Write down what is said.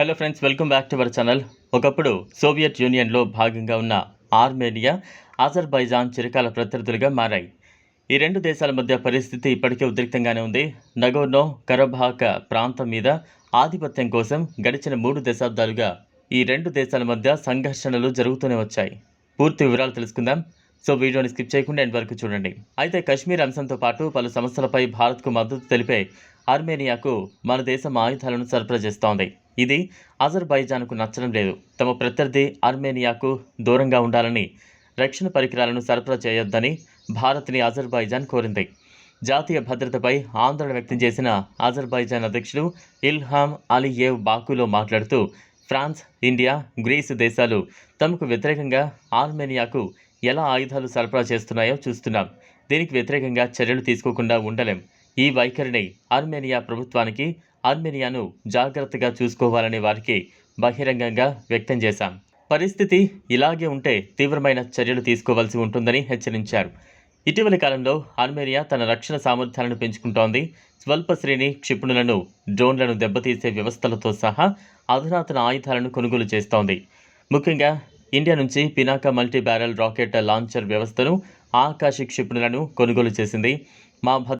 Hello friends welcome back to our channel ఒకప్పుడు Soviet యూనియన్లో భాగంగా ఉన్న ఆర్మేనియా అజర్బైజాన్ చిరకాల ప్రత్యర్థులుగా మారాయి. ఈ రెండు దేశాల మధ్య పరిస్థితి ఇప్పటికే ఉద్రిక్తంగానే ఉంది. నగోర్నో కరబాక ప్రాంతం మీద ఆధిపత్యం కోసం గడిచిన మూడు దశాబ్దాలుగా ఈ రెండు దేశాల మధ్య సంఘర్షణలు జరుగుతూనే వచ్చాయి. పూర్తి వివరాలు తెలుసుకుందాం. సో వీడియోని స్కిప్ చేయకుండా ఎండ్ వరకు చూడండి. అయితే కశ్మీర్ అంశంతో పాటు పలు సమస్యలపై భారత్కు మద్దతు తెలిపే ఆర్మేనియాకు మన దేశం ఆయుధాలను సరఫరా చేస్తోంది. ఇది అజర్బైజాన్కు నచ్చడం లేదు. తమ ప్రత్యర్థి ఆర్మేనియాకు దూరంగా ఉండాలని రక్షణ పరికరాలను సరఫరా చేయొద్దని భారత్ని అజర్బైజాన్ కోరింది. జాతీయ భద్రతపై ఆందోళన వ్యక్తం చేసిన అజర్బైజాన్ అధ్యక్షుడు ఇల్హామ్ అలియేవ్ బాకులో మాట్లాడుతూ ఫ్రాన్స్ ఇండియా గ్రీసు దేశాలు తమకు వ్యతిరేకంగా ఆర్మేనియాకు ఎలా ఆయుధాలు సరఫరా చేస్తున్నాయో చూస్తున్నాం. దీనికి వ్యతిరేకంగా చర్యలు తీసుకోకుండా ఉండలేం. ఈ వైఖరిని ఆర్మేనియా ప్రభుత్వానికి ఆర్మేనియాను జాగ్రత్తగా చూసుకోవాలనే వారికి బహిరంగంగా వ్యక్తం చేశాం. పరిస్థితి ఇలాగే ఉంటే తీవ్రమైన చర్యలు తీసుకోవాల్సి ఉంటుందని హెచ్చరించారు. ఇటీవలి కాలంలో ఆర్మేనియా తన రక్షణ సామర్థ్యాలను పెంచుకుంటోంది. స్వల్ప శ్రేణి క్షిపణులను డ్రోన్లను దెబ్బతీసే వ్యవస్థలతో సహా అధునాతన ఆయుధాలను కొనుగోలు చేస్తోంది. ముఖ్యంగా ఇండియా నుంచి Pinaka multi barrel rocket launcher వ్యవస్థను ఆకాశ క్షిపణులను కొనుగోలు చేసింది. మా